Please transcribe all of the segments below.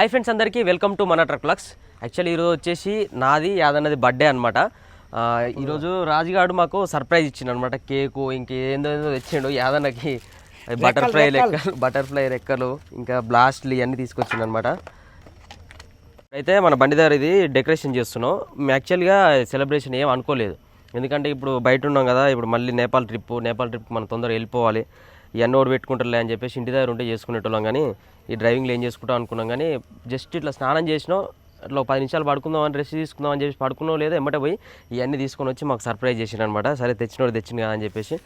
Hi friends అందరికీ welcome to మన truck ప్లక్స్ యాక్చువల్లీ ఈరోజు వచ్చేసి నాది యాదన్నది బర్త్డే అనమాట ఈరోజు రాజుగాడు మాకు సర్ప్రైజ్ ఇచ్చిండు అనమాట కేకు ఇంకేందో ఏదో తెచ్చిండు యాదన్నకి. బటర్ఫ్లై లెక్కలు. బటర్ఫ్లై రెక్కలు ఇంకా బ్లాస్ట్లు ఇవన్నీ తీసుకొచ్చిండు అనమాట అయితే మన బండి దగ్గర ఇది డెకరేషన్ చేస్తున్నాం. యాక్చువల్గా సెలబ్రేషన్ ఏం అనుకోలేదు. ఎందుకంటే ఇప్పుడు బయట ఉన్నాం కదా ఇప్పుడు మళ్ళీ నేపాల్ ట్రిప్ నేపాల్ ట్రిప్ మనం తొందరగా వెళ్ళిపోవాలి. ఇవన్నీ ఓడి పెట్టుకుంటారులే అని చెప్పేసి ఇంటి దగ్గర ఉంటే చేసుకునేటోళ్ళం కానీ ఈ డ్రైవింగ్లో ఏం చేసుకుంటాం అనుకున్నాం కానీ జస్ట్ ఇట్లా స్నానం చేసినాం అట్లా పది నిమిషాలు పడుకుందాం అని రెస్ట్ తీసుకుందాం అని చెప్పి పడుకున్నాం లేదా ఎమ్మటే పోయి ఇవన్నీ తీసుకొని వచ్చి మాకు సర్ప్రైజ్ చేసిన అనమాట సరే తెచ్చినోడు తెచ్చింది కదా అని చెప్పేసి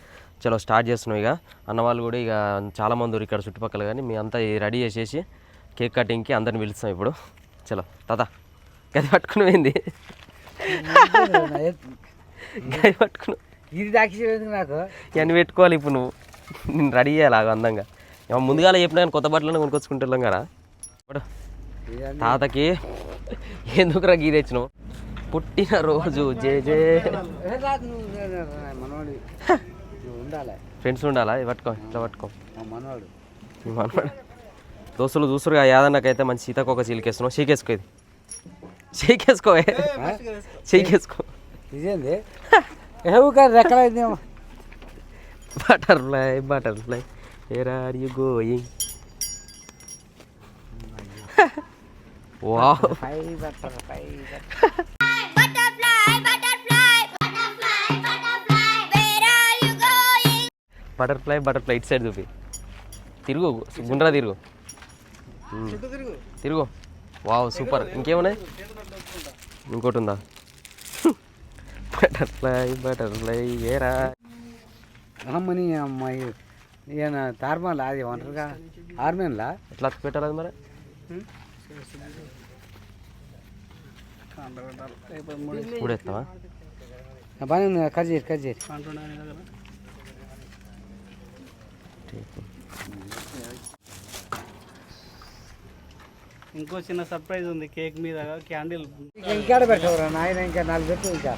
చలో స్టార్ట్ చేస్తున్నాం ఇక. అన్న వాళ్ళు కూడా ఇక చాలా మంది ఉన్నారు ఇక్కడ చుట్టుపక్కల కానీ మీ అంతా రెడీ చేసేసి కేక్ కటింగ్కి అందరిని పిలుస్తాం ఇప్పుడు. చలో తాత గది పట్టుకుని పోయింది. గది పట్టుకుని ఇది నాకు. ఇవన్నీ పెట్టుకోవాలి ఇప్పుడు నువ్వు. నేను రెడీ చేయాలి ఆగు అందంగా. ముందుగాల చెప్పినా కానీ కొత్త బట్టలను కొనుక్కొచ్చుకుంటున్నాం కదా. ఇప్పుడు తాతకి ఎందుకురా గీ తెచ్చినావు? పుట్టిన రోజు జే జే. మనవాడు నువ్వు ఉండాలి. ఫ్రెండ్స్ ఉండాలా? పట్టుకో ఇట్లా పట్టుకో. మనవాడు మనవాడు దోస్తులు చూస్తురుగా యాదన్నకైతే మంచి సీతాకొక చీలికేస్తున్నావు. షేకేసుకో ఇది. షేకేసుకో షేకేసుకో ఇదేంది? రెక్కలైందేమో. Butterfly butterfly where are you going wow పై బట్టలు పై Butterfly, butterfly, butterfly, butterfly. Where are you going? Butterfly butterfly ఇటు సైడ్ చూపి. తిరుగు గుండ్రా తిరుగు. తిరుగు. వావ్ సూపర్ ఇంకేమున్నాయి? ఇంకోటి ఉందా? బటర్ఫ్లై బటర్ఫ్లై ఏరా అమ్మని అమ్మాయి. ఈయన తార్మాలా అది ఒంటరిగా ఆర్మేన్లా ఎట్లా పెట్టాలి అది మరి? ఇప్పుడు ఎత్తావా బాగా ఉంది కట్ చేసి కట్ చేసి ఇంకో చిన్న సర్ప్రైజ్ ఉంది కేక్ మీద క్యాండిల్. ఇంకా పెట్టవరా నాయన? ఇంకా నాలుగు పెట్టు ఇంకా.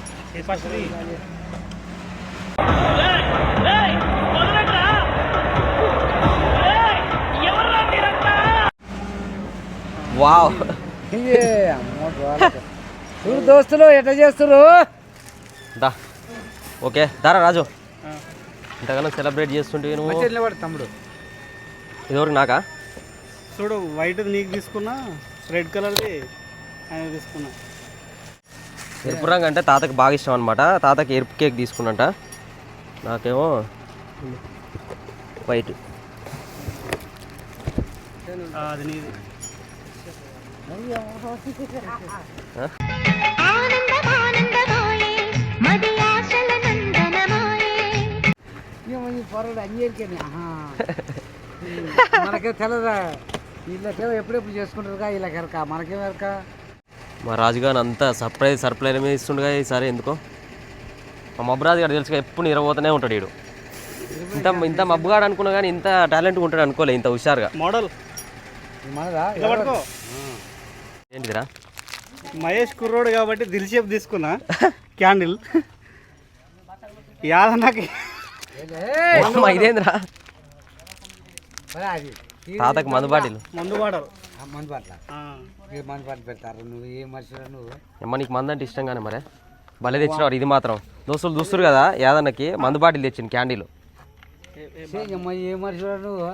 వావ్. అమ్మో. చూడు దోస్తులు ఎట్లా చేస్తున్నారు దా. ఓకే దారా రాజు. ఇంతగానో సెలబ్రేట్ చేస్తుంటే నువ్వు. మంచిగా నిలబడు తమ్ముడు. ఇదివరకు నాకా? చూడు వైట్ నీకు తీసుకున్నా రెడ్ కలర్ది ఆయన తీసుకున్నా. ఎరుపు రంగు అంటే తాతకి బాగా ఇష్టం అనమాట తాతకి ఎరుపు కేక్ తీసుకున్నట. నాకేమో వైట్. అది నీది. మనకే తెలదా? వీళ్ళకేమో ఎప్పుడెప్పుడు చేసుకుంటారుగా వీళ్ళకి మనకేం ఎరక మా రాజుగారు అంతా సర్ప్రైజ్ సర్ప్రైజ్ మీద ఇస్తుండగా ఈసారి ఎందుకో? మా మబ్బురాజు గారు తెలుసుగా ఎప్పుడు నిరబోతూనే ఉంటాడు వీడు. ఇంత ఇంత మబ్బుగాడు అనుకున్నా కానీ ఇంత టాలెంట్గా ఉంటాడు అనుకోలే ఇంత హుషారుగా. మోడల్. మనదా? ఏంటిదిరా? మహేష్ కుర్రోడు కాబట్టి దిల్ షేప్ తీసుకున్నా. క్యాండిల్. యాదన్నకి ఇదేందిరా? తాతకు మందు బాటిల్ మందు మందు పట్ల? ఈ మందు పట్ల పెడతారు? నువ్వు ఏ నువ్వు? అమ్మ నీకు మందు అంటే ఇష్టంగానే మరే? భలే తెచ్చినవారు ఇది మాత్రం. దోస్తులు చూస్తారు కదా యాదన్నకి మందు బాటిల్ తెచ్చింది క్యాండీలు. ఏ మనిషిరా నువ్వు?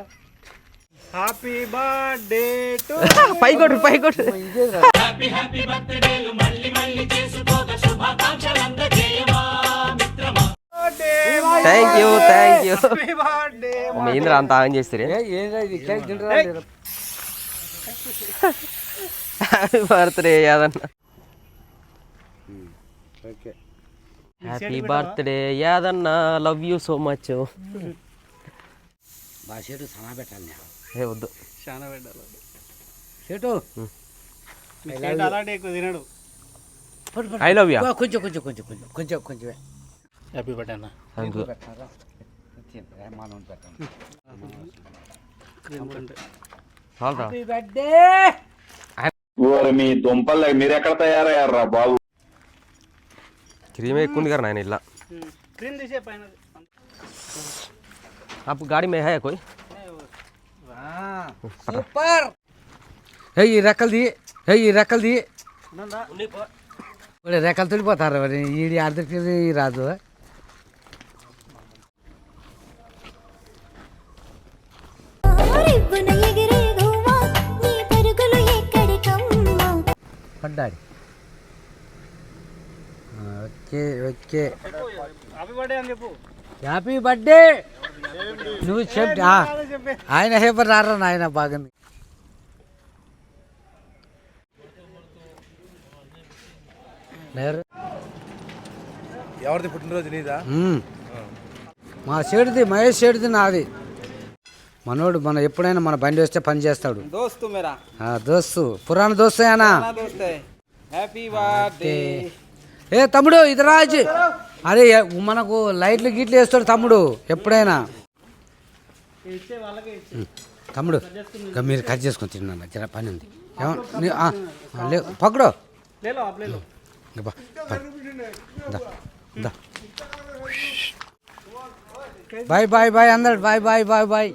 హ్యాపీ బర్త్డే టు పై కొట్టు పై కొట్టు అమ్మ, ఇదేరా thank you thank you happy birthday అమ్మ ఏంద్రా అంత ఆగం చేస్తారు ఏ, ఏంద్రా ఇది కేక్ తింటారా లేదా? హ్యాపీ బర్త్డే యాదన్న. Okay. Happy birthday Yadanna. Love you so much పెట్టాలి నేను ఏ వద్దు చాలా పెట్టాలి చెట్టు మీ చేతి అలాంటి ఎక్కువ తినడు పట్టు, పట్టు. ఐ లవ్ యూ ఓ, కొంచెం కొంచెం కొంచెం కొంచెం కొంచెం కొంచెం హ్యాపీ బర్త్డే అన్న పెట్టారా మనం పెట్టాను క్రీమ్ కంటే చాలరా హ్యాపీ బర్త్డే ఓరి మీ దుంపలు మీరు ఎక్కడ తయారయ్యారా బాబు క్రీమ్ ఎక్కువ ఉంది కదా నాయన ఇలా క్రీమ్ తీసే పైన आप गाड़ी में है कोई సూపర్. ఏ ఈ రెక్కలది ఏ ఈ రెక్కలది. ఇప్పుడు రెక్కలు తుడిపోతారు మరి ఈడి అర్ధకి రాదు. పడ్డాడు. Okay okay. Happy birthday. చెప్పు నువ్వు చెప్ ఆ, ఆయన హేపర్ రారా నాయన బాగుంది ఎవరిది పుట్టినరోజు నీదా. మా షేడుది మహేష్ షేడుది నాది. మనోడు మన ఎప్పుడైనా మన బండి వస్తే పని చేస్తాడు. దోస్తు మేరా. ఆ, దోస్తు. పురాణ హ్యాపీ బర్త్డే ఏ తమ్ముడు ఇది రాజు. అరే మనకు లైట్లు గీట్లు వేస్తాడు తమ్ముడు ఎప్పుడైనా. తమ్ముడు మీరు కట్ చేసుకొని తిన్నాను జర పని ఉంది. ఏమో నీ- ఆ, ఆ, లే పక్కడు. బాయ్ బాయ్ బాయ్ అందరు bye bye bye bye.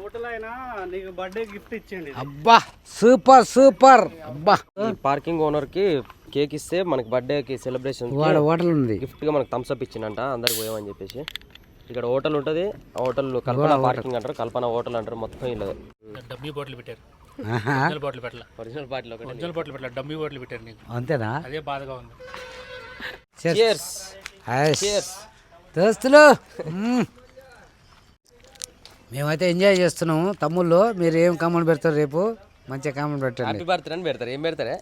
Hotel అయినా నీకు బర్త్డే గిఫ్ట్ ఇచ్చేయండి అబ్బా సూపర్ సూపర్. అబ్బా. ఈ పార్కింగ్ ఓనర్కి కేక్ ఇస్తే మనకి బర్త్డేకి సెలబ్రేషన్ వాడు హోటల్ ఉంది. గిఫ్ట్గా మనకు థమ్స్ అప్ ఇచ్చిందంట అందరికి పోయామని చెప్పేసి. ఇక్కడ హోటల్ ఉంటుంది. ఆ హోటల్ కల్పన పార్కింగ్ అంటారు కల్పన హోటల్ అంటారు మొత్తం ఇలా డమ్మీ బాటిల్ పెట్టారు. ఒరిజినల్ బాటిల్ పెట్టాల. ఒరిజినల్ బాటిల్ ఒకటి ఒరిజినల్ బాటిల్ పెట్టాల. డమ్మీ బాటిల్ పెట్టారు నీకు. అంతేనా? అదే బాధగా ఉంది. Cheers. Cheers. దోస్తులు. మ్మ్. మేమైతే ఎంజాయ్ చేస్తున్నాము. తమ్ముళ్ళు మీరు ఏం కామెంట్ పెడతారు రేపు? మంచిగా కామెంట్ పెట్టండి. హ్యాపీ బర్త్డే అని పెడతారు. ఏం పెడతారే?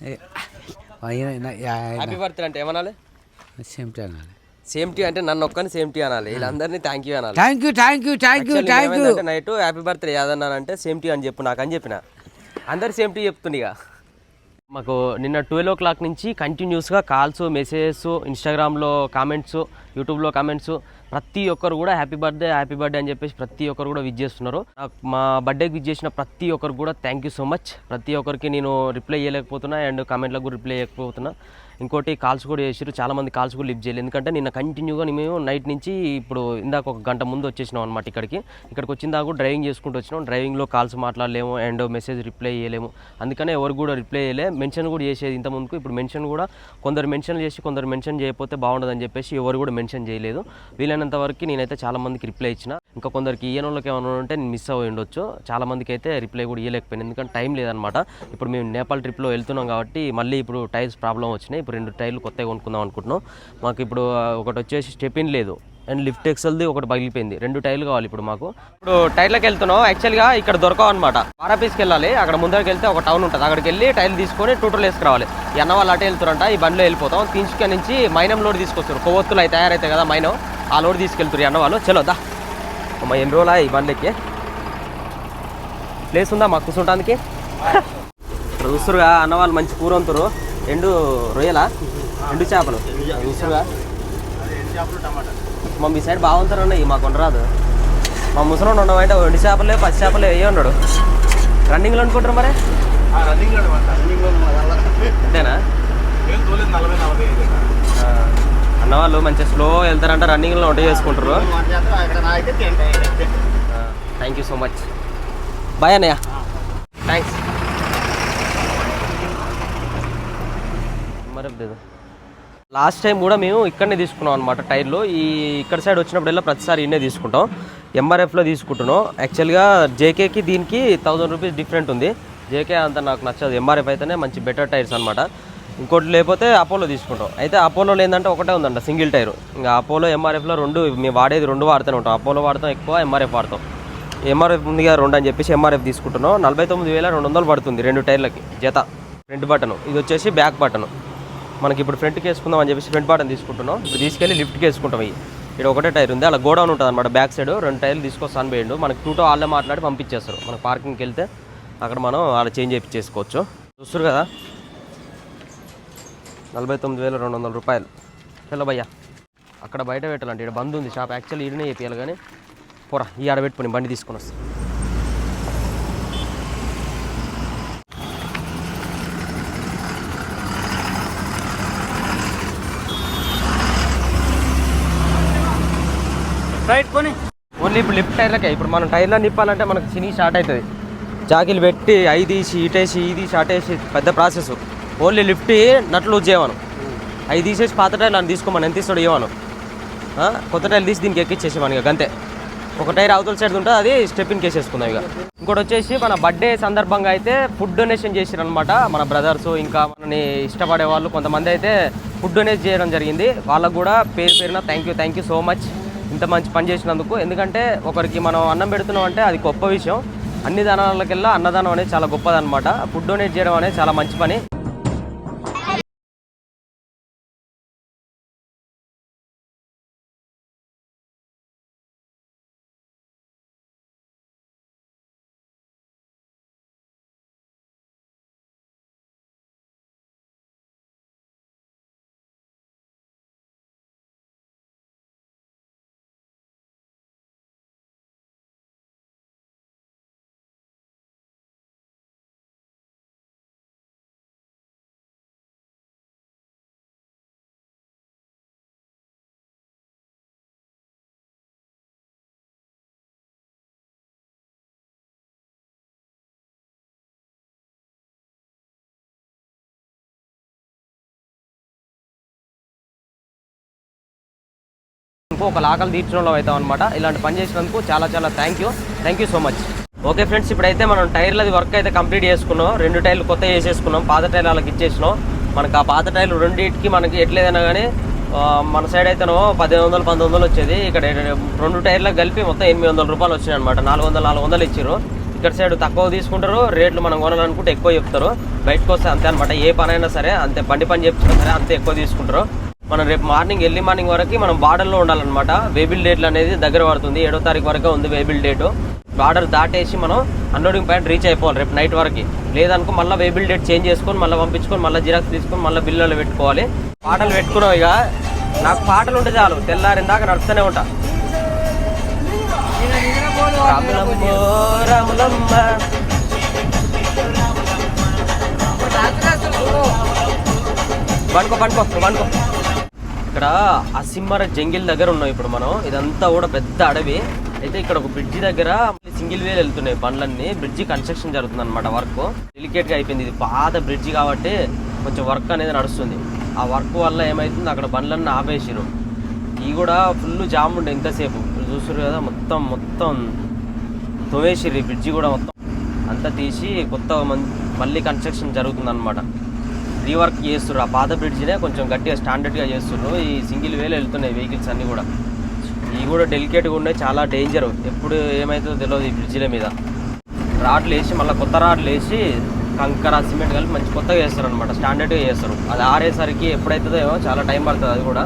హ్యాపీ బర్త్డే అంటే ఏమనాలి? సేమ్ టైం అనాలి. సేమ్ టీ అంటే నన్ను ఒక్కని సేమ్ టీ అనాలి. వీళ్ళందరినీ థ్యాంక్ యూ అనాలి. Thank you thank you thank you thank you. Night happy birthday ఏదన్నానంటే same to అని చెప్పు నాకు అని చెప్పిన. అందరు సేమ్ టీ చెప్తుంది ఇక. మాకు నిన్న ట్వెల్వ్ ఓ క్లాక్ నుంచి కంటిన్యూస్గా కాల్స్ మెసేజెస్ ఇన్స్టాగ్రామ్లో కామెంట్స్ యూట్యూబ్లో కామెంట్స్ ప్రతి ఒక్కరు కూడా హ్యాపీ బర్త్డే హ్యాపీ బర్త్డే అని చెప్పేసి ప్రతి ఒక్కరు కూడా విజ్ చేస్తున్నారు. మా బర్త్డేకి విజ్ చేసిన ప్రతి ఒక్కరు కూడా థ్యాంక్ యూ సో మచ్. ప్రతి ఒక్కరికి నేను రిప్లై చేయలేకపోతున్నా అండ్ కామెంట్లకు కూడా రిప్లై చేయకపోతున్నా. ఇంకోటి కాల్స్ కూడా చేసారు చాలా మంది కాల్స్ కూడా లిఫ్ట్ చేయలేదు. ఎందుకంటే నిన్న కంటిన్యూగా మేము నైట్ నుంచి ఇప్పుడు ఇందాక ఒక గంట ముందు వచ్చేసినాం అనమాట ఇక్కడికి. ఇక్కడికి వచ్చిన దాకా డ్రైవింగ్ చేసుకుంటూ వచ్చినాం. డ్రైవింగ్లో కాల్స్ మాట్లాడలేము అండ్ మెసేజ్ రిప్లై చేయలేము. అందుకనే ఎవరు కూడా రిప్లై చేయలే. మెన్షన్ కూడా చేసేది ఇంత ముందుకు. ఇప్పుడు మెన్షన్ కూడా కొందరు మెన్షన్ చేసి కొందరు మెన్షన్ చేయకపోతే బాగుండదని చెప్పేసి ఎవరు కూడా మెన్షన్ చేయలేదు. వీలైనంత వరకు నేనైతే చాలామందికి రిప్లై ఇచ్చిన. ఇంకా కొందరికి ఈ వాళ్ళకి ఏమైనా ఉంటే నేను మిస్ అవ్వి ఉండొచ్చు. చాలామందికి అయితే రిప్లై కూడా ఇవ్వలేకపోయాను ఎందుకంటే టైం లేదనమాట ఇప్పుడు మేము నేపాల్ ట్రిప్లో వెళ్తున్నాం కాబట్టి మళ్ళీ ఇప్పుడు టైర్స్ ప్రాబ్లం వచ్చినాయి. రెండు టైర్లు కొత్తగా కొనుక్కుందాం అనుకుంటున్నాం. మాకు ఇప్పుడు ఒకటి వచ్చేసి స్టెపిన్ లేదు. అండ్ లిఫ్ట్ ఎక్సెల్ది ఒకటి పగిలిపోయింది. రెండు టైర్లు కావాలి ఇప్పుడు మాకు. ఇప్పుడు టైర్లకు వెళ్తున్నాం. యాక్చువల్గా ఇక్కడ దొరకవు అనమాట పారాపీస్కి వెళ్ళాలి అక్కడ ముందరికి వెళ్తే ఒక టౌన్ ఉంటుంది. అక్కడికి వెళ్ళి టైర్లు తీసుకొని టూటర్లు వేసుకురావాలి. ఎన్న వాళ్ళు అటే వెళ్తారంట ఈ బండిలో వెళ్ళిపోతాం. తీసుకొని నుంచి మైనం లోడ్ తీసుకొస్తారు. కొవ్వొత్తులు అవి తయారవుతాయి కదా మైనం. ఆ లోడ్ తీసుకెళ్తారు ఈ అన్న వాళ్ళు. చలో దా. అమ్మ ఎన్ని రోజులా ఈ బండికి ప్లేస్ ఉందా మాకు కూర్చుంటానికి ఇక్కడ చూస్తురుగా అన్న వాళ్ళు మంచి కూర వంతురు ఎండు రొయ్యలా? ఎండు చేపలు. మా మీ సైడ్ బాగుంటారు ఉన్నాయి మాకు ఉండరాదు. మా ముసలోడు ఉండమంటే ఎండు చేపలే పచ్చి చేపలే ఏ ఉన్నాడు. రన్నింగ్లో అనుకుంటారు మరి? అంతేనా? ఆ, అన్న వాళ్ళు మంచిగా స్లో వెళ్తారంట రన్నింగ్లో వంట చేసుకుంటారు. Thank you so much bye అన్నయ్య. థ్యాంక్స్ లేదు. లాస్ట్ టైం కూడా మేము ఇక్కడనే తీసుకున్నాం అనమాట టైర్లు. ఈ ఇక్కడ సైడ్ వచ్చినప్పుడల్లా ప్రతిసారి ఇన్నే తీసుకుంటాం. ఎంఆర్ఎఫ్లో తీసుకుంటున్నాం. యాక్చువల్గా జేకేకి దీనికి థౌజండ్ రూపీస్ డిఫరెంట్ ఉంది. జేకే అంత నాకు నచ్చదు. ఎంఆర్ఎఫ్ అయితేనే మంచి బెటర్ టైర్స్ అనమాట ఇంకోటి లేకపోతే అపోలో తీసుకుంటాం. అయితే అపోలోలో ఏంటంటే ఒకటే ఉందంట సింగిల్ టైర్ ఇంకా అపోలో ఎంఆర్ఎఫ్లో రెండు మేము వాడేది రెండు వాడుతూనే ఉంటాం. అపోలో వాడతాం ఎక్కువ ఎంఆర్ఎఫ్ వాడతాం. ఎంఆర్ఎఫ్ ముందుగా రెండు అని చెప్పేసి ఎంఆర్ఎఫ్ తీసుకుంటున్నాం. నలభై తొమ్మిది వేల రెండు వందలు పడుతుంది రెండు టైర్లకి జత. ఫ్రంట్ బటన్ ఇది వచ్చేసి బ్యాక్ బటన్ మనకి ఇప్పుడు ఫ్రంట్కి వేసుకుందాం అని చెప్పేసి ఫ్రంట్ బాటన్ తీసుకుంటున్నాం. ఇప్పుడు తీసుకెళ్ళి లిఫ్ట్కి వేసుకుంటాం ఇవి. ఇక్కడ ఒకటే టైర్ ఉంది. అలా గోడౌన్ ఉంటుంది అనమాట బ్యాక్ సైడ్ రెండు టైర్లు తీసుకొస్తాను పోయిండు. మనకి టూటో వాళ్ళే మాట్లాడి పంపించేస్తారు. మనకు పార్కింగ్కి వెళ్తే అక్కడ మనం అలా చేంజ్ చేయించేసుకోవచ్చు. చూస్తారు కదా? నలభై తొమ్మిది వేల రెండు వందల రూపాయలు. చలో భయ్యా. అక్కడ బయట పెట్టాలంటే ఇక్కడ బంద్ ఉంది. షాప్. యాక్చువల్లీ ఈడనే చెప్పాలి కానీ పోరా ఈ ఆడ పెట్టుకుని బండి తీసుకొని వస్తాను రైట్ కొని ఓన్లీ ఇప్పుడు లిఫ్ట్ టైర్లకే. ఇప్పుడు మనం టైర్లో నిప్పాలంటే మనకు చిని స్టార్ట్ అవుతుంది. జాకిలు పెట్టి అవి తీసి ఇటేసి ఇది తీసి అటేసి పెద్ద ప్రాసెస్. ఓన్లీ లిఫ్ట్ నట్లు లూజ్ చేయమను అవి తీసేసి పాత టైర్లు అని తీసుకోమని ఎంత ఇస్తాడు ఇవ్వను కొత్త టైర్లు తీసి దీనికి ఎక్కిచ్చేసేవాను ఇక అంతే ఒక టైర్ అవతల సైడ్ ఉంటే అది స్టెప్పింగ్ వేసేసుకుందాం ఇక. ఇంకోటి వచ్చేసి మన బర్త్డే సందర్భంగా అయితే ఫుడ్ డొనేషన్ చేసారు అనమాట మన బ్రదర్స్ ఇంకా మనని ఇష్టపడే వాళ్ళు కొంతమంది అయితే ఫుడ్ డొనేట్ చేయడం జరిగింది. వాళ్ళకు కూడా పేరు పేరున thank you thank you so much ఇంత మంచి పని చేసినందుకు. ఎందుకంటే ఒకరికి మనం అన్నం పెడుతున్నాం అంటే అది గొప్ప విషయం. అన్ని దానాలకెల్లా అన్నదానం అనేది చాలా గొప్పదనమాట ఫుడ్ డొనేట్ చేయడం అనేది చాలా మంచి పని. ఇంకో ఒక లాకలు తీర్చడంలో అవుతాం అనమాట ఇలాంటి పని చేసినందుకు చాలా చాలా thank you thank you so much okay friends ఇప్పుడైతే మనం టైర్లది వర్క్ అయితే కంప్లీట్ చేసుకున్నాం. రెండు టైర్లు కొత్త వేసేసుకున్నాం పాత టైర్లు వాళ్ళకి ఇచ్చేసినాం. మనకి ఆ పాత టైర్లు రెండింటికి మనకి ఎట్లేదైనా కానీ మన సైడ్ అయితేనో పదిహేను వందలు పంతొమ్మిది వందలు వచ్చేది. ఇక్కడ రెండు టైర్లకు కలిపి మొత్తం ఎనిమిది వందల రూపాయలు వచ్చినాయి అనమాట నాలుగు వందలు నాలుగు వందలు ఇచ్చారు ఇక్కడ సైడ్ తక్కువ తీసుకుంటారు. రేట్లు మనం కొనాలనుకుంటే ఎక్కువ చెప్తారు. బయటకు వస్తే అంతే అనమాట ఏ పని అయినా సరే అంతే. బండి పని చెప్తున్నా సరే అంతే ఎక్కువ తీసుకుంటారు. మనం రేపు మార్నింగ్ ఎర్లీ మార్నింగ్ వరకు మనం బార్డర్లో ఉండాలన్నమాట. వేబిల్ డేట్లు అనేది దగ్గర పడుతుంది. ఏడో తారీఖు వరకు ఉంది వేబిల్ డేటు బార్డర్ దాటేసి మనం అన్లోడింగ్ పాయింట్ రీచ్ అయిపోవాలి రేపు నైట్ వరకు. లేదనుకో మళ్ళీ వేబిల్ డేట్ చేంజ్ చేసుకొని మళ్ళీ పంపించుకొని మళ్ళీ జిరాక్స్ తీసుకొని మళ్ళీ బిల్లులో పెట్టుకోవాలి. పాటలు పెట్టుకున్నావు ఇక. నాకు పాటలు ఉంటే చాలు. తెల్లారిన దాకా నడుస్తూనే ఉంటా. రాములమ్మో, రాములమ్మ. పండుకో పనుకో నువ్వు ఇక్కడ అసింహర జంగిల్ దగ్గర ఉన్నాం ఇప్పుడు మనం. ఇదంతా కూడా పెద్ద అడవి. అయితే ఇక్కడ ఒక బ్రిడ్జి దగ్గర సింగిల్ వేలు వెళ్తున్నాయి బండ్లన్నీ. బ్రిడ్జి కన్స్ట్రక్షన్ జరుగుతుంది అనమాట వర్క్. డెలికేట్గా అయిపోయింది. ఇది పాత బ్రిడ్జి కాబట్టి కొంచెం వర్క్ అనేది నడుస్తుంది. ఆ వర్క్ వల్ల ఏమైతుంది? అక్కడ బండ్లన్నీ ఆపేసిరు ఇవి కూడా ఫుల్ జామ్ ఉండే ఇంతసేపు. చూసారు కదా మొత్తం మొత్తం తోవేసిరు ఈ బ్రిడ్జి కూడా మొత్తం. అంతా తీసి కొత్త మళ్ళీ కన్స్ట్రక్షన్ జరుగుతుంది అనమాట రీవర్క్ చేస్తుర్రు. ఆ పాత బ్రిడ్జినే కొంచెం గట్టిగా స్టాండర్డ్గా చేస్తుర్రు. ఈ సింగిల్ వేలు వెళ్తున్నాయి వెహికల్స్ అన్నీ కూడా. ఇవి కూడా డెలికేట్గా ఉన్నాయి. చాలా డేంజర్ ఎప్పుడు ఏమవుతుందో తెలియదు ఈ బ్రిడ్జిల మీద. రాడ్లు వేసి మళ్ళీ కొత్త రాడ్లు వేసి కంకర సిమెంట్ కలిపి మంచి కొత్తగా చేస్తారు అనమాట స్టాండర్డ్గా చేస్తారు. అది ఆరేసరికి ఎప్పుడైతుందో ఏమో చాలా టైం పడుతుంది అది కూడా.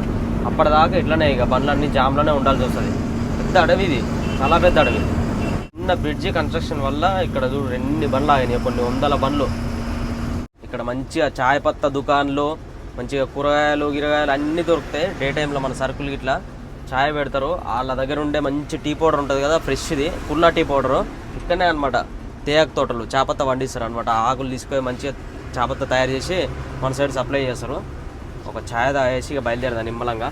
అప్పటిదాకా ఇట్లనే ఇక బండ్లన్నీ జామ్లోనే ఉండాల్సి వస్తుంది. పెద్ద అడవి ఇది. చాలా పెద్ద అడవి. చిన్న బ్రిడ్జి కన్స్ట్రక్షన్ వల్ల ఇక్కడ చూడు ఎన్ని బండ్లు ఆగినాయి. కొన్ని వందల బండ్లు. ఇక్కడ మంచిగా చాయ్ పత్తా దుకాన్లు మంచిగా కూరగాయలు గిరగాయలు అన్నీ దొరుకుతాయి. డే టైంలో మన సరుకులు ఇట్లా చాయ్ పెడతారు. వాళ్ళ దగ్గర ఉండే మంచి టీ పౌడర్ ఉంటుంది కదా ఫ్రెష్ది. కుల్లా టీ పౌడర్. ఇక్కడనే అనమాట తేయాకు తోటలు. చాపత్త పండిస్తారు అనమాట ఆకులు తీసుకొని మంచిగా చాపత్త తయారు చేసి మన సైడ్ సప్లై చేస్తారు. ఒక ఛాయ్ తాగేసి ఇక బయలుదేరదా నిమ్మలంగా.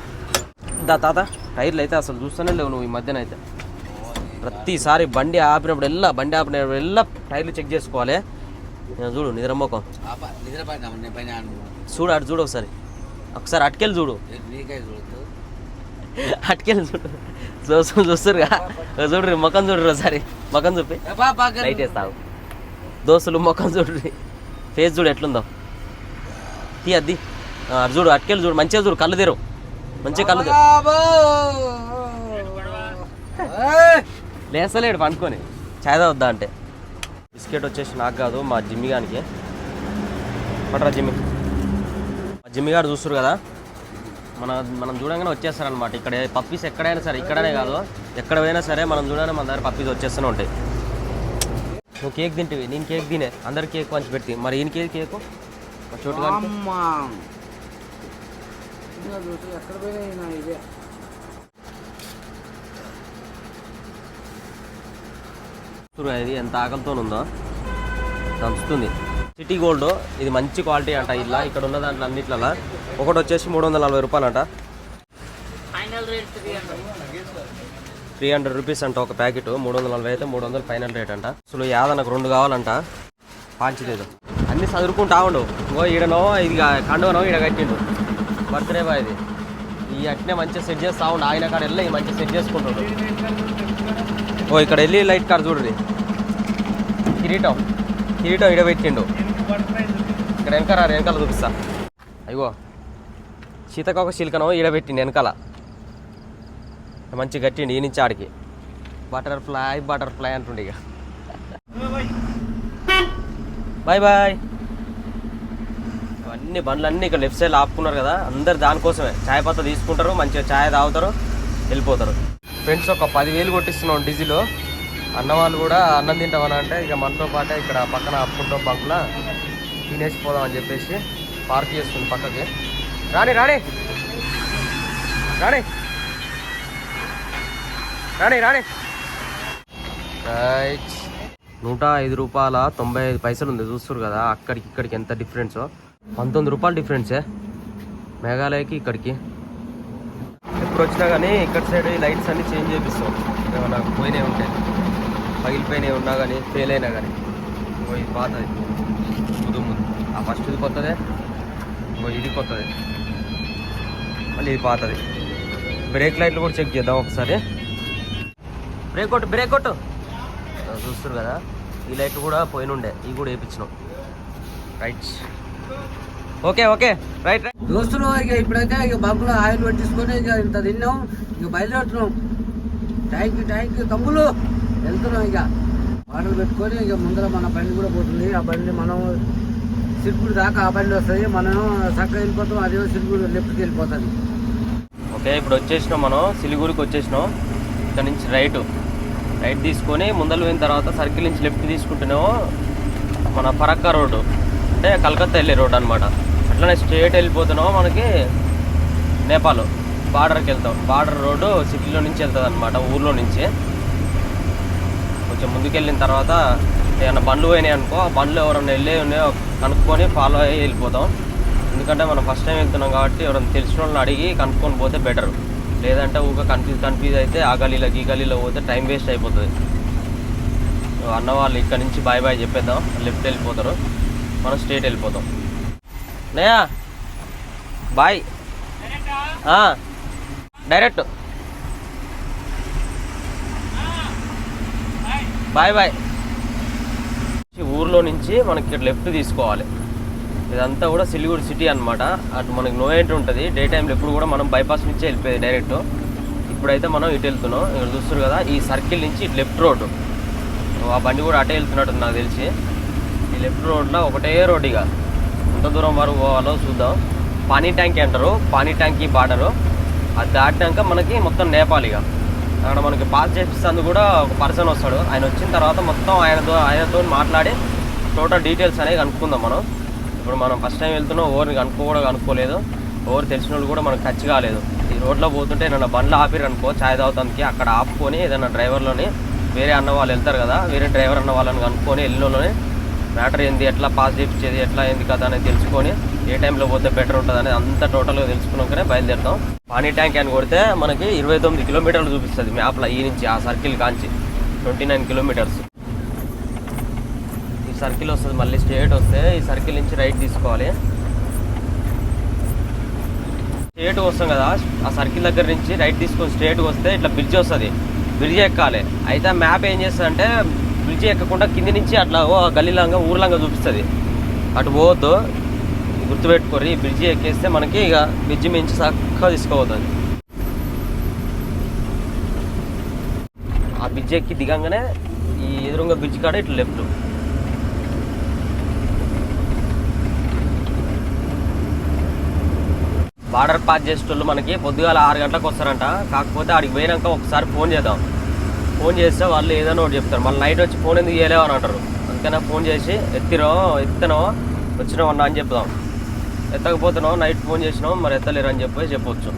దా తాత టైర్లు అయితే అసలు చూస్తూనే లేవు నువ్వు ఈ మధ్యన అయితే. ప్రతిసారి బండి ఆపినప్పుడు ఎల్లా బండి ఆపినప్పుడు వెళ్ళా టైర్లు చెక్ చేసుకోవాలి? చూడు నిద్రమ్మకం చూడు అటు చూడు ఒకసారి. ఒకసారి అటుకెళ్ళి చూడు. అటుకెళ్ళి చూడు. చూస్తూ చూస్తురుగా చూడు ముఖం చూడరు ఒకసారి. ముఖం చూపి. లైట్ వేస్తావు. దోస్తులు ముఖం చూడు ఫేస్ చూడు ఎట్లుందో. తీ అద్ది ఆ, అటు చూడు అటుకెళ్ళి చూడు. మంచిగా చూడు కళ్ళు తెరు. మంచిగా కళ్ళు తెరు. లేస్తలేడు పండుకొని చాయ్ తాగొద్దా అంటే. బిస్కెట్ వచ్చేసి నాకు కాదు మా జిమ్మి గానికి. పట్రా జిమ్మి. మా జిమ్మి గారు చూస్తారు కదా? మన మనం చూడంగానే వచ్చేస్తారనమాట ఇక్కడ పప్పీస్ ఎక్కడైనా సరే ఇక్కడనే కాదు. ఎక్కడ పోయినా సరే మనం చూడగానే మన దగ్గర పప్పీస్ వచ్చేస్తూనే ఉంటాయి. నువ్వు కేక్ తింటివి నేను కేక్ తినే అందరు కేక్ పంచి పెట్టి. మరి ఈయన కేక్ కేకు? చోటు ఎక్కడ పోయినా ఇదే. ఇది? ఎంత ఆకలితో ఉందో దంచుతుంది. సిటీ గోల్డ్ ఇది మంచి క్వాలిటీ అంట ఇలా ఇక్కడ ఉన్న దాంట్లో అన్నిట్లలో. ఒకటి వచ్చేసి మూడు వందల నలభై రూపాయలు అంట త్రీ హండ్రెడ్ రూపీస్ అంట ఒక ప్యాకెట్. మూడు వందల నలభై అయితే మూడు వందల ఫైనల్ రేట్ అంట. అసలు యాదన్నకు రెండు కావాలంట. పాంచిలేదు అన్ని చదువుకుంటా ఉండు. ఇంకో ఈడనో ఇది కండువనో ఈడ కట్టిండు. బర్త్డే బాయ్ ఇది. ఈ అట్నే మంచిగా సెట్ చేస్తా ఉండు. ఆయన కాడ వెళ్ళి మంచిగా సెట్ చేసుకుంటాడు. ఓ ఇక్కడ వెళ్ళి లైట్ కార్ చూడండి కిరీటం. కిరీటం ఇడ పెట్టిండు. ఇక్కడ వెనకాల వెనకాల చూపిస్తా. అయ్యో. సీతకొక చిలుకను ఈడ పెట్టిండు వెనకాల. మంచి గట్టిండి ఈ నుంచి ఆడికి. బటర్ఫ్లై బటర్ఫ్లై అంటుండే ఇక. బాయ్ బాయ్ అన్ని బండ్లు అన్నీ ఇక్కడ లెఫ్ట్ సైడ్ ఆపుకున్నారు కదా అందరు దానికోసమే. చాయ్ పత్త తీసుకుంటారు మంచిగా చాయ్ తాగుతారు వెళ్ళిపోతారు. ఫ్రెండ్స్ ఒక పదివేలు కొట్టిస్తున్నాం డీజిల్. అన్న వాళ్ళు కూడా అన్నం తింటామని అంటే ఇక మనతో పాటే ఇక్కడ పక్కన అప్పుకుంటాం బంకులా తినేసి పోదాం అని చెప్పేసి పార్క్ చేస్తుంది పక్కకి. రాణి రాణి రాణి రాణి రాణి నూట ఐదు రూపాయల తొంభై ఐదు పైసలు ఉంది చూస్తారు కదా. అక్కడికి ఇక్కడికి ఎంత డిఫరెన్సో పంతొమ్మిది రూపాయలు డిఫరెన్సే మేఘాలయకి ఇక్కడికి. ఎప్పుడు వచ్చినా కానీ ఇక్కడ సైడ్ ఈ లైట్స్ అన్ని చేంజ్ చేపిస్తాం. ఏమన్నా పోయినవి ఉంటాయి పగిలిపోయినవి ఉన్నా కానీ ఫెయిల్ అయినా కానీ ఓ ఇది పాతది ముందు ముందు ఆ ఫస్ట్ ఇది కొత్తదే ఓ ఇది కొత్తది. మళ్ళీ ఇది పాతది. బ్రేక్ లైట్లు కూడా చెక్ చేద్దాం ఒకసారి. బ్రేక్ కొట్టు బ్రేక్ కొట్టు. ఆ, చూస్తారు కదా ఈ లైట్ కూడా పోయినుండే ఇవి కూడా వేయించినాం right okay okay. Right right. దోస్తులు ఇక ఇప్పుడైతే ఇక బంకులో ఆయిల్ పెట్టించుకొని ఇక ఇంత తిన్నాం. ఇక బయలుదేరుతున్నాం. ట్యాంక్ ట్యాంక్ తమ్ములు వెళ్తున్నాం ఇక. వాటర్ పెట్టుకొని ఇక ముందర మన బండి కూడా పోతుంది. ఆ బండి మనం సిరుగుడు దాకా ఆ బండి వస్తుంది. మనం చక్కగా వెళ్ళిపోతాం. అదే సిరుగుడు లెఫ్ట్కి వెళ్ళిపోతుంది. ఓకే ఇప్పుడు వచ్చేసినాం మనం. సిలిగురికి వచ్చేసినాం. ఇక్కడ నుంచి రైట్. రైట్ తీసుకొని ముందర పోయిన తర్వాత సర్కిల్ నుంచి లెఫ్ట్ తీసుకుంటేనేమో మన ఫరక్కా రోడ్డు. అంటే కలకత్తా వెళ్ళే రోడ్ అనమాట అట్లనే స్ట్రేట్ వెళ్ళిపోతున్నామో మనకి నేపాల్ బార్డర్కి వెళ్తాం. బార్డర్ రోడ్డు సిటీలో నుంచి వెళ్తుంది అనమాట ఊర్లో నుంచి. కొంచెం ముందుకెళ్ళిన తర్వాత ఏమైనా బండ్లు పోయినాయి అనుకో ఆ బండ్లు ఎవరైనా వెళ్ళే ఉన్నాయో కనుక్కొని ఫాలో అయ్యి వెళ్ళిపోతాం. ఎందుకంటే మనం ఫస్ట్ టైం వెళ్తున్నాం కాబట్టి ఎవరైనా తెలిసిన వాళ్ళని అడిగి కనుక్కొని పోతే బెటర్ లేదంటే ఊక కన్ఫ్యూజ్ కన్ఫ్యూజ్ అయితే ఆ గలీలో ఈ గలీలో పోతే టైం వేస్ట్ అయిపోతుంది. అన్న వాళ్ళు ఇక్కడ నుంచి బాయ్ బాయ్ చెప్పేద్దాం. లెఫ్ట్ వెళ్ళిపోతారు. మనం స్ట్రేట్ వెళ్ళిపోతాం. నయా బాయ్. డైరెక్ట్. Bye bye. ఊర్లో నుంచి మనకి ఇక్కడ లెఫ్ట్ తీసుకోవాలి. ఇదంతా కూడా సిలిగుడి సిటీ అనమాట అటు మనకి నో ఎంట్రీ ఉంటుంది. డే టైంలో ఎప్పుడు కూడా మనం బైపాస్ నుంచే వెళ్ళిపోయేది డైరెక్ట్. ఇప్పుడైతే మనం ఇటు వెళ్తున్నాం. ఇక్కడ చూస్తారు కదా ఈ సర్కిల్ నుంచి ఇటు లెఫ్ట్ రోడ్డు ఆ బండి కూడా అటే వెళ్తున్నట్టు నాకు తెలిసి. ఈ లెఫ్ట్ రోడ్లో ఒకటే రోడ్ ఇక. ఎంత దూరం వరకు పోవాలో చూద్దాం. పానీ ట్యాంక్ అంటారు. పానీ ట్యాంక్ బార్డరు అది దాటినాక మనకి మొత్తం నేపాల్ ఇక. అక్కడ మనకి పాస్ చేపిస్తుంది కూడా ఒక పర్సన్ వస్తాడు. ఆయన వచ్చిన తర్వాత మొత్తం ఆయనతో ఆయనతో మాట్లాడి టోటల్ డీటెయిల్స్ అనేవి కనుక్కుందాం మనం. ఇప్పుడు మనం ఫస్ట్ టైం వెళ్తున్నాం. ఓవర్ని కనుక్కో కూడా కనుక్కోలేదు. ఓవర్ తెలిసిన వాళ్ళు కూడా మనకు టచ్ కాలేదు. ఈ రోడ్లో పోతుంటే ఏదైనా బండ్లు ఆపిరు అనుకో ఛాయ్ తాగుతానికి అక్కడ ఆపుకొని ఏదైనా డ్రైవర్లోని వేరే అన్న వాళ్ళు వెళ్తారు కదా వేరే డ్రైవర్ అన్న వాళ్ళని కనుక్కొని వెళ్ళిన మ్యాటర్ ఏంది? ఎట్లా పాస్ చేయించేది? ఎట్లా ఏంది కదా అనేది తెలుసుకొని ఏ టైంలో పోతే బెటర్ ఉంటుంది అనేది అంతా టోటల్గా తెలుసుకున్నాకనే బయలుదేరుతాం. పానీ ట్యాంక్ అని కొడితే మనకి ఇరవై తొమ్మిది కిలోమీటర్లు చూపిస్తుంది మ్యాప్లో ఈ నుంచి ఆ సర్కిల్ కాంచి. Twenty nine kilometres. ఈ సర్కిల్ వస్తుంది మళ్ళీ స్ట్రేట్ వస్తే ఈ సర్కిల్ నుంచి రైట్ తీసుకోవాలి. స్ట్రేట్ వస్తాం కదా ఆ సర్కిల్ దగ్గర నుంచి రైట్ తీసుకొని స్ట్రేట్ వస్తే ఇట్లా బ్రిడ్జ్ వస్తుంది. బ్రిడ్జ్ ఎక్కాలి. అయితే మ్యాప్ ఏం చేస్తుంది అంటే బ్రిడ్జి ఎక్కకుండా కింది నుంచి అట్లా ఓ గల్లీలాగా ఊర్లాగా చూపిస్తుంది. అటు పోవద్దు గుర్తుపెట్టుకొని ఈ బ్రిడ్జి ఎక్కేస్తే మనకి ఇక బ్రిడ్జి మించి చక్కగా తీసుకోవద్దు ఆ బ్రిడ్జి ఎక్కి దిగంగానే ఈ ఎదురుగా బ్రిడ్జ్ కాడ ఇట్లా లెఫ్ట్. బార్డర్ పాస్ చేసేటోళ్ళు మనకి పొద్దుగాల ఆరు గంటలకు వస్తారంట. కాకపోతే ఆడికి పోయినాక ఒకసారి ఫోన్ చేద్దాం. ఫోన్ చేస్తే వాళ్ళు ఏదైనా ఒకటి చెప్తారు. మళ్ళీ నైట్ వచ్చి ఫోన్ ఎందుకు చేయలేవు అని అంటారు. అందుకనే ఫోన్ చేసి ఎత్తిరో ఎత్తనో వచ్చినావు అన్న అని చెప్దాం. ఎత్తకపోతున్నావు? నైట్ ఫోన్ చేసినావు? మరి ఎత్తలేరు అని చెప్పి చెప్పొచ్చు.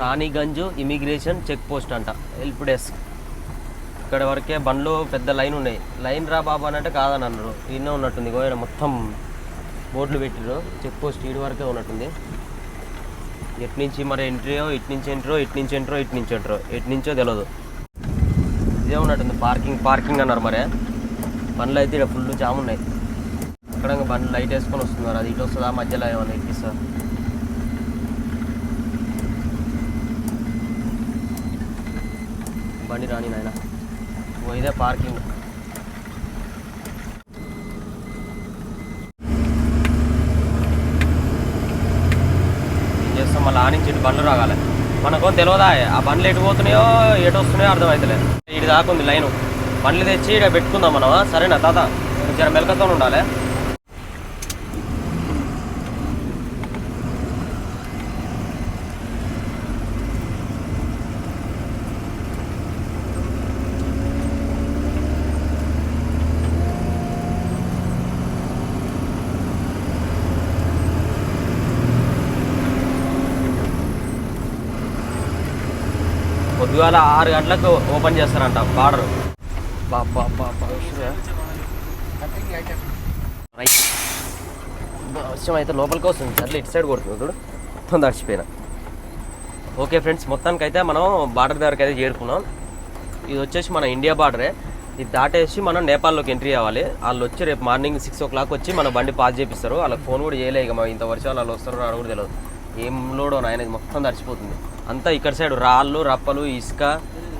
రాణిగంజ్ ఇమిగ్రేషన్ చెక్ పోస్ట్ అంట. Help desk. ఇక్కడ వరకే బండ్లు పెద్ద లైన్ ఉన్నాయి. లైన్ రా బాబా అని అంటే కాదని అన్నారు. ఈయన ఉన్నట్టుంది. ఇగో మొత్తం బోర్డులు పెట్టిరు చెక్ పోస్ట్ ఈడు వరకే ఉన్నట్టుంది. ఎటు నుంచి మరి ఎంట్రీయో ఇటు నుంచి ఎంట్రో ఇటు నుంచి ఎంట్రో ఇటు నుంచి ఎంట్రో ఎటు నుంచో తెలియదు ఇదే ఉన్నట్టుంది పార్కింగ్ పార్కింగ్ అన్నారు మరి. బండ్లు అయితే ఇక్కడ ఫుల్ జామ్ ఉన్నాయి. ఇక్కడ బండ్లు లైట్ వేసుకొని వస్తున్నారు. అది ఇటు వస్తుందా మధ్యలో ఏమన్నా ఎక్కిస్తా బండి రాని నాయన. ఓ ఇదే పార్కింగ్. ఏం చేస్తాం? మళ్ళీ ఆ నుంచి బండ్లు రాగాలి. మనకు తెలియదా? ఆ బండ్లు ఎటు పోతున్నాయో ఎటు వస్తున్నాయో అర్థమవుతలేదు దాకా ఉంది లైను. బండ్లు తెచ్చి ఇక్కడ పెట్టుకుందాం మనమా? సరేనా తాత? జర మెలకతో ఉండాలి పొద్దుగాల ఆరు గంటలకు ఓపెన్ చేస్తారంట బార్డర్. వర్షం అయితే లోపలికి వస్తుంది. అట్లా ఇటు సైడ్ కొడుతుంది చూడు. మొత్తం తడిచిపోయినా. ఓకే ఫ్రెండ్స్ మొత్తానికి అయితే మనం బార్డర్ దగ్గరికి అయితే చేరుకున్నాం. ఇది వచ్చేసి మన ఇండియా బార్డరే. ఇది దాటేసి మనం నేపాల్లోకి ఎంట్రీ అవ్వాలి వాళ్ళు వచ్చి రేపు మార్నింగ్ సిక్స్ ఓ క్లాక్ వచ్చి మన బండి పాస్ చేపిస్తారు. వాళ్ళకి ఫోన్ కూడా చేయలే ఇక మరి ఇంత వర్షాలు వాళ్ళు వస్తారో రాడు కూడా తెలియదు ఏం లోడో నాయన మొత్తం తడిచిపోతుంది. అంతా ఇక్కడ సైడ్ రాళ్ళు రప్పలు ఇసుక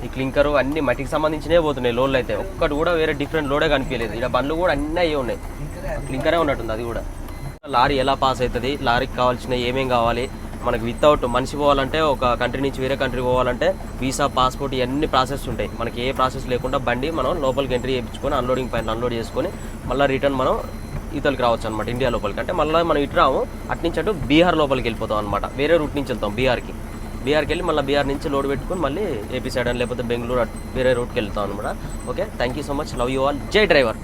ఈ క్లింకరు అన్ని మట్టికి సంబంధించినే పోతున్నాయి లోడ్లు అయితే. ఒక్కటి కూడా వేరే డిఫరెంట్ లోడే కనిపించలేదు. ఇక్కడ బండ్లు కూడా అన్నీ అయ్యే ఉన్నాయి. క్లింకరే ఉన్నట్టుంది అది కూడా. లారీ ఎలా పాస్ అవుతుంది? లారీకి కావాల్సిన ఏమేం కావాలి? మనకి వితౌట్ మనిషి పోవాలంటే ఒక కంట్రీ నుంచి వేరే కంట్రీ పోవాలంటే వీసా పాస్పోర్ట్ ఇవన్నీ ప్రాసెస్ ఉంటాయి. మనకి ఏ ప్రాసెస్ లేకుండా బండి మనం లోపలికి ఎంట్రీ చేయించుకొని అన్లోడింగ్ పైన అన్లోడ్ చేసుకొని మళ్ళీ రిటర్న్ మనం ఇతలకి రావచ్చు అనమాట ఇండియా లోపలికి. అంటే మళ్ళీ మనం ఇటు రాము అటు నుంచి అటు బీహార్ లోపలికి వెళ్ళిపోతాం అనమాట వేరే రూట్ నుంచి వెళ్తాం బీహార్కి. బీహార్కి వెళ్ళి మళ్ళీ బీహార్ నుంచి లోడ్ పెట్టుకుని మళ్ళీ ఏపీ సైడ్ అని లేకపోతే బెంగళూరు వేరే రూట్కి వెళ్తాం అనమాట okay thank you so much love you all జై డ్రైవర్.